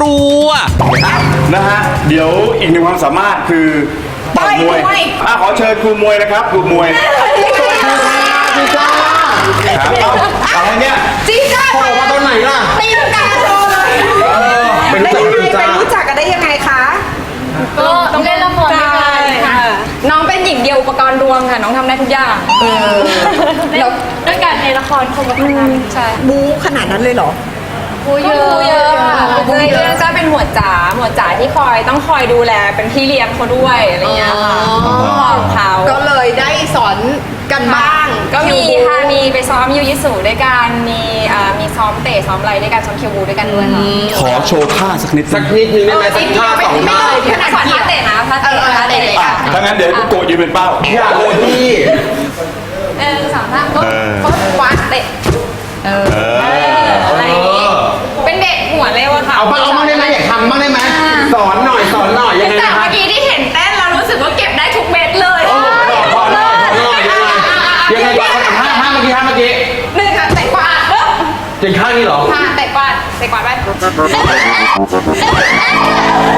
รัว นะฮะ เดี๋ยวอีกหนึ่งความสามารถคือต่อยมวยต่อยมวยอะขอเชิญครูมวยนะครับครูมวยครับเอาอะไรเนี่ยจีจ้าโผล่มาตอนไหนล่ะตีนกาโชว์เลยเป็นได้รู้จักยังไงจ้าไปรู้จักกันได้ยังไงคะก็ต้องเล่นละครด้วยกันค่ะน้องเป็นหญิงเดียวอุปกรณ์รวมค่ะน้องทำได้ทุกอย่างเล่นด้วยกันในละครคงกับคนนั้นใช่บู๊ขนาดนั้นเลยเหรอ ผู้เยก็อะรู้เยอะค่ะในเรื่องจะเป็นหมวดจ๋าหมวดจ๋าที่คอยต้องคอยดูแลเป็นพี่เลี้ยงเขาด้วยอะไรเงี้ยค่ะบอกเขาก็เลยได้สอนกันบ้างก็มีคิวบู๊ค่ะมีไปซ้อมยูยิสุด้วยกันมีอ่ามีซ้อมเตะซ้อมอะไรด้วยกันซ้อมเคียวบูด้วยกันด้วยค่ะขอโชว์ท่าสักนิดสักนิดนึงได้ไหมสักท่าสองท่าขนาดท่าเตะนะท่าเตะท่าเตะอะถ้างั้นเดี๋ยวให้ปุ๊กโกะยืนเป็นเป้าอยากเลยพี่ บจริงข้างนี้เหรอ ค่ะเตะกวาดเตะกวาดไป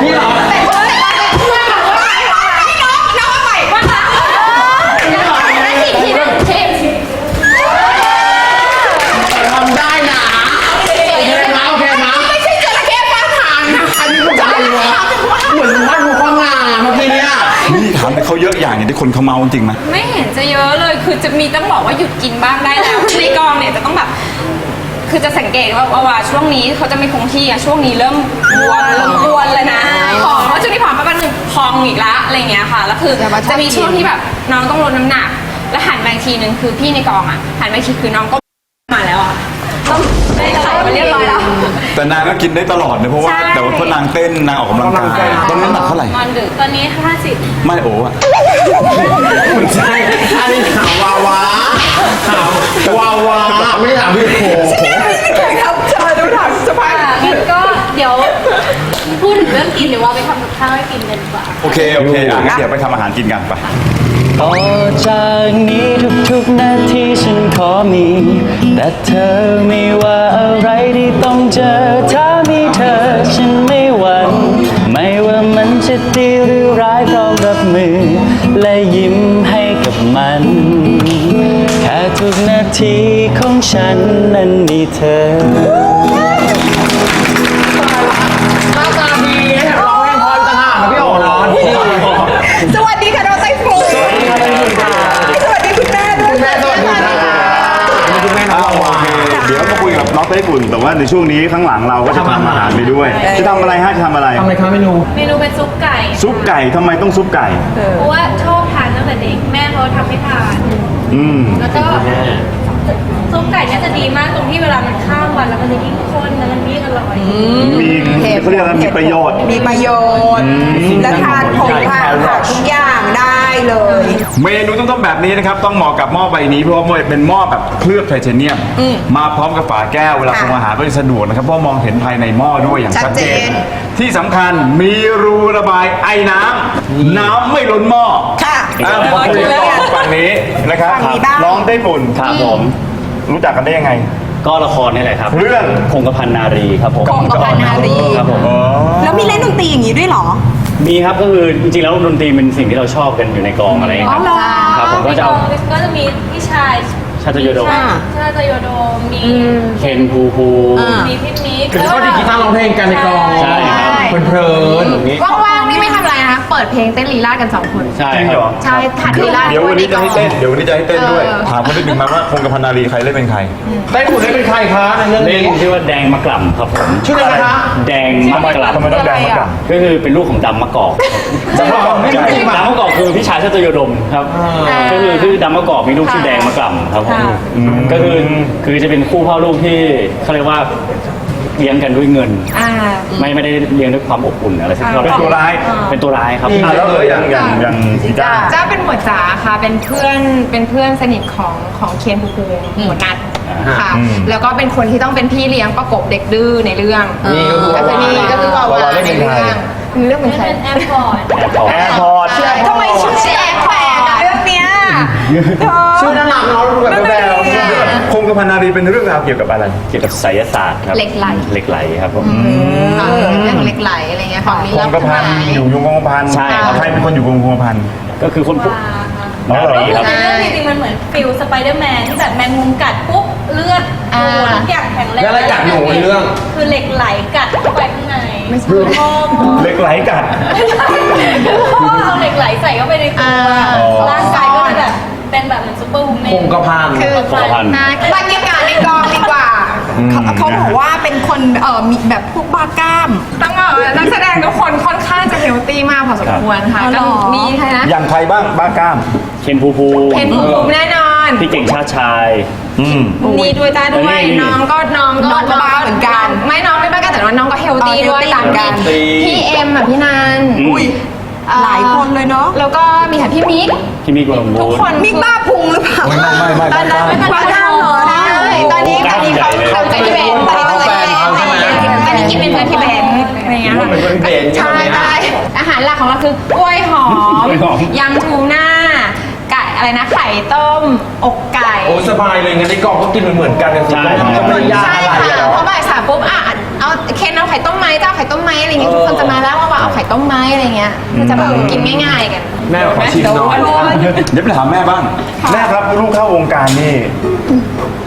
นี่เหรอเตะกวาดเตะกวาดเตะกวาดให้น้องน้องเอาใหม่กวาดนะได้ทีทีนึงทีมทำได้นะโอเคนะโอเคนะไม่ใช่จระเข้ฟ้าทางนะอันนี้กูได้วะเหมือนวัดหัวข้างหน้าเมื่อกี้เนี่ย นี่ถามแต่เขาเยอะอย่างอย่างที่คนเขาเมาจริงไหมไม่เห็นจะเยอะเลย คือจะมีต้องบอกว่าหยุดกินบ้างได้แล้ว ในกองเนี่ยจะต้องแบบ คือจะสังเกตว่าว่าว่าช่วงนี้เขาจะไม่คงที่อะช่วงนี้เริ่มบวมเริ่มอ้วนเลยนะผอมเพราะช่วงที่ผอมไปวันหนึ่งพองอีกละอะไรเงี้ยค่ะแล้วคือจะมีช่วงที่แบบน้องต้องลดน้ำหนัก แล้วหันไปอีกทีนึงคือพี่ในกองอะหันไปอีกทีคือน้องก็มาแล้วอะต้องได้ใส่ไปเรียบร้อยแล้ว แต่นางก็กินได้ตลอดนะเพราะว่าใช่ แต่ว่าเพราะนางเต้นนางออกกำลังกายตอนนั้นหนักเท่าไหร่นอนดึกตอนนี้ 50ไม่โอ้อะ กินเดี๋ยวว่าไปทำกับข้าวให้กินกันดีกว่า โอเค โอเคอะงั้นเดี๋ยวไปทำอาหารกินกันไป ต่อจากนี้ทุกๆนาทีฉันขอมี แต่เธอไม่ว่าอะไรที่ต้องเจอ ถ้ามีเธอฉันไม่หวั่นไม่ว่ามันจะดีหรือร้ายพร้อมรับมือ และยิ้มให้กับมัน แค่ทุกนาทีของฉันนั้นมีเธอ ไต้ฝุ่นแต่ว่าในช่วงนี้ข้างหลังเราก็จะทำอาหารไปด้วย จะทำอะไรฮะจะทำอะไรทำอะไรครับเมนูเมนูเป็นซุปไก่ซุปไก่ทำไมต้องซุปไก่ เพราะว่าชอบทานตั้งแต่เด็กแม่เขาทำให้ทาน อืม แล้วก็ซุปไก่เนี่ยจะดีมากตรงที่เวลามันข้ามวันแล้วมันจะยิ่งข้นแล้วมันยิ่งอร่อยมีเขาเรียกว่ามีประโยชน์ มีประโยชน์ และทานผงทานผักทุกอย่างได้เลย เมนูต้องต้องแบบนี้นะครับต้องเหมาะกับหม้อใบนี้เพราะว่าเป็นหม้อแบบเคลือบไทเทเนียมมาพร้อมกับฝาแก้วเวลาค่ะปรุงอาหารก็จะสะดวกนะครับเพราะมองเห็นภายในหม้อด้วยอย่างชัชัดดเจเจน น ที่สำคัญมีรูระบายไอ้น้ำน้ำไม่ล้นหม้อค่ะอะมาคุยกันต่อฝั่งนี้นะครับฝั่งนี้บ้าง น้องไต้ฝุ่นครับผม รู้จักกันได้ยังไง ก็ละครนี่แหละครับเรื่อง คงกระพันนารีครับผมคงกระพันนารี ครับผมอ๋อแล้วมีเล่นดนตรีอย่างนี้ด้วยเหรอ มีครับก็คือจริงๆแล้วดนตรีเป็นสิ่งที่เราชอบกันอยู่ในกองอะไรอย่างเงี้ยครับอ๋อเหรอครับผมก็จะเอาก็จะมีพี่ชายชาติโยโดมอ่า ชาติโยโดมมีเคนภูภู อ่า มีพี่มิก คือเขาดีดกีตาร์ร้องเพลงกันในกองใช่ครับ เพลินๆอย่างนี้ว่าง ปิดเพลงเต้นลีลาดกันสองคน ใช่จริงคเหรรัอบใช่ถัดลีลาดเดี๋ยววันนี้จะให้เต้น เดี๋ยววันนี้จะให้เต้นด้วยเออถามเขาได้ดึงมาว่าคงกระพันนารีใครเล่นเป็นใครไต้ฝุ่นได้เป็นใครคะในเรื่องเล่นี้นชื่อว่าแดงมะกล่ำครับผมชื่ออะไรนะคะแดงมะกทำไมล่ำต้องแดงมากกันก็คือเป็นลูกของดำมะกอกจะบอกไม่รู้จริงป่ะดำมะกอกคือพี่ชายชาติโยดมครับก็คือคือดำมะกอกมีลูกชื่อแดงมะกล่ำครับผมอืมก็คือคือจะเป็นคู่พ่อลูกที่เขาเรียกว่า เลี้ยงกันด้วยเงิน อ่า ไม่ไม่ได้เลี้ยงด้วยความอบอุ่นอะไรสักเท่าไหเป็นตัวร้าย เป็นตัวร้ายครับ อะแล้วเอออย่างอย่างอย่างสีจ้า จ้าเป็นหมวดจ๋าค่ะ เป็นเพื่อน เป็นเพื่อนสนิทของของเคนภูมิหมวดนัดค่ะ อืม แล้วก็เป็นคนที่ต้องเป็นพี่เลี้ยงประกบเด็กดื้อในเรื่องนี่ก็คือก็คือนี่ก็คือวาวาในเรื่องในเรื่องเป็นใครเป็นแอร์พอร์ต แอร์พอร์ต ทำไม ชื่อแอร์แปลกอะเรื่องเนี้ยชื่อน่ารักเนาะดูแบบแบวนั่นน่ะสิคงกกระพันนารีเป็นเรื่องราวเกี่ยวกับอะไร เกี่ยวกับไสยศาสตร์ครับเหล็กไหล เหล็กไหลครับผมเออเรื่องเหล็กไหลอะไรเงี้ยของนี้ครับงกระพันหมาย อยู่ยงคงกระพันใช่ครับ ใครเป็นคนอยู่ยงคงกระพัน ก็คือคนปุ๊บอ๋อเหรอนารีครับในเรื่องจริงๆมันเหมือนฟิลสไปเดอร์แมนที่แบบแมงมุมกัดปุ๊บเลือดตัวทุกอย่างแข็งแรงแล้วอะไรกัดหนูในเรื่อง คือเหล็กไหลกัดเข้าไปข้างในพ่อเหล็กไหลกัดพ่ คงกระพัน คือคงกระพันบรรยากาศในกองดีกว่าอืมเขาเขาบอกว่าเป็นคนเอ่อมีแบบพวกบ้ากล้าม ต้องบอกว่านักแสดงทุกคนค่อนข้างจะเฮลตี้มากพอสมควรค่ะอ๋อเหรก็อมีใครนะอย่างใครบ้างบ้ากล้าม เคนภูภูเคนภูมิภูมิแน่นอน พี่เก่งชาติชาย อืม นี่ด้วยจ้าด้วยนี่น้องก็น้องก็น้องก็บ้าเหมือนกัน ไม่น้องไม่บ้ากันแต่ว่าน้องก็เฮลตี้อ๋อด้วย healthy ต่างกันเหมือนกัน พี่เอ็มอะพี่นัน อุ้ยเอ่อหลายคนเลยเนาะ แล้วก็มีค่ะพี่มิกพี่มิกวรทุกวุฒิคน มิกบ้าพุงหรือเปล่า ไม่ไม่ไม่ตอนนั้นไม่บ้ากล้ามเหรอใช่ตอนนี้ตอนนี้เขาเขาจะที่เบนตอนนี้เขาจะที่เบนตอนนี้กินเป็นเพื่อนที่เบนอะไรอย่างเงี้ยค่ะ เป็นเพื่อนที่เบนใช่ใช่อาหารหลักของเราคือกล้วยหอม ยำทูน่า ไก่อะไรนะ ไข่ต้ม อกไก่ โอ้สบายเลยงั้นในกองก็กินเหมือนๆกันนะสิก็ไม่ได้ยากใช่อะไรค่ะอะเพราะบ่ายสามปุ๊บอะเอาเคนเอาไข่ต้มไหมเจ้าไข่ต้มไหมอะไรเงี้ยทุกคนจะมาแล้วว่าว่าเอาไข่ ต้มไหมอะไรเงี้ยคือจะแบบกินง่ายๆกันแม่ขอชิมหน่อยเดี๋ยวไปถามแม่บ้างแม่ครับลูกเข้าวงการนี่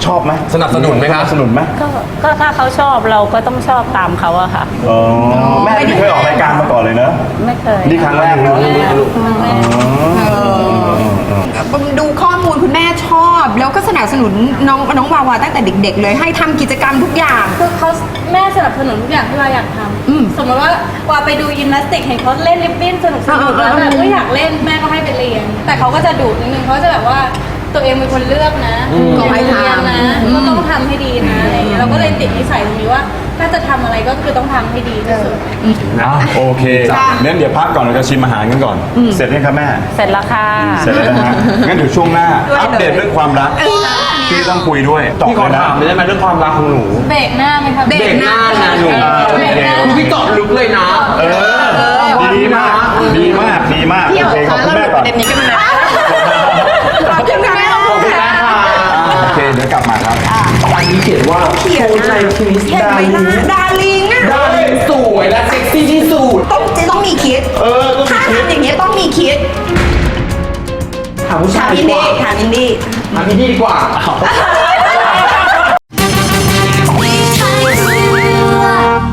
ชอบไหมสนับสนุนไหมครับสนับสนุนไหมก็ก็ถ้าเขาชอบเราก็ต้องชอบตามเขาอะค่ะอ๋อแม่ไม่เคยออกรายการมาก่อนเลยเนอะไม่เคยนี่ครั้งแรกเนอะดูข้อมูลคุณแม่ชอบ แล้วก็สนับสนุนน้องน้องวาวาตั้งแต่เด็ก ๆ เลยให้ทำกิจกรรมทุกอย่างคือเขา แม่สนับสนุนทุกอย่างที่เราอยากทอืมำสมมติว่าว่าไปดูยิมนาสติกเห็นเขาเล่นลิปบิ้นสนุกสนุกอ่าแล้วอ่าแบบก็อยากเล่นแม่ก็ให้ไปเรียน แต่เขาก็จะดุนิดนึงเขาจะแบบว่า ตัวเองเป็นคนเลือกนะก็ให้ทำ เรียนนะอืมก็ต้องทำให้ดีนะอะไรอย่างเงี้ยเราก็เลยติดนิสัยตรงนี้ว่า ถ้าจะทำอะไรก็คือต้องทำให้ดีที่สุด อะโอเคงั้นเดี๋ยวพักก่อนเราจะชิมอาหารกันก่อน เสร็จไหมครับแม่ เสร็จแล้วค่ะ เสร็จแล้วนะฮะ งั้นเดี๋ยวช่วงหน้า อัปเดตเรื่องความรักที่ต้องคุยด้วยต่อพี่ขเลอยนะ ถามได้ไหมเรื่องความรักของหนู เบรกหน้าไหมคะเบรกหน้านะหนู เบรกหน้าคือพี่เจาะลึกเลยนะ เออ ดีมาก ดีมาก ดีมากพี่โอเอ๋เคขอบคะคุณเราแม่หลุดก่ปอนระเด็นนี้กัน มาแล้วขอบคุณค่ะแม่ขอบคุณแม่ค่ะโอเคเดี๋ยวกลับมาครับอันนี้เขียนว่าโชว์ใจคริสเห็นดาไหมลิล่ะงดาริงอะดาลิงสวยและเซ็กซี่ที่สุด ต้องต้องมีคิดเออต้องมีถ้าคิด ทำอย่างเงี้ยต้องมีคิดถามผู้ชาถายมดีอินกดี้ว่าถามอินดี้ถามพี่ดีกว่า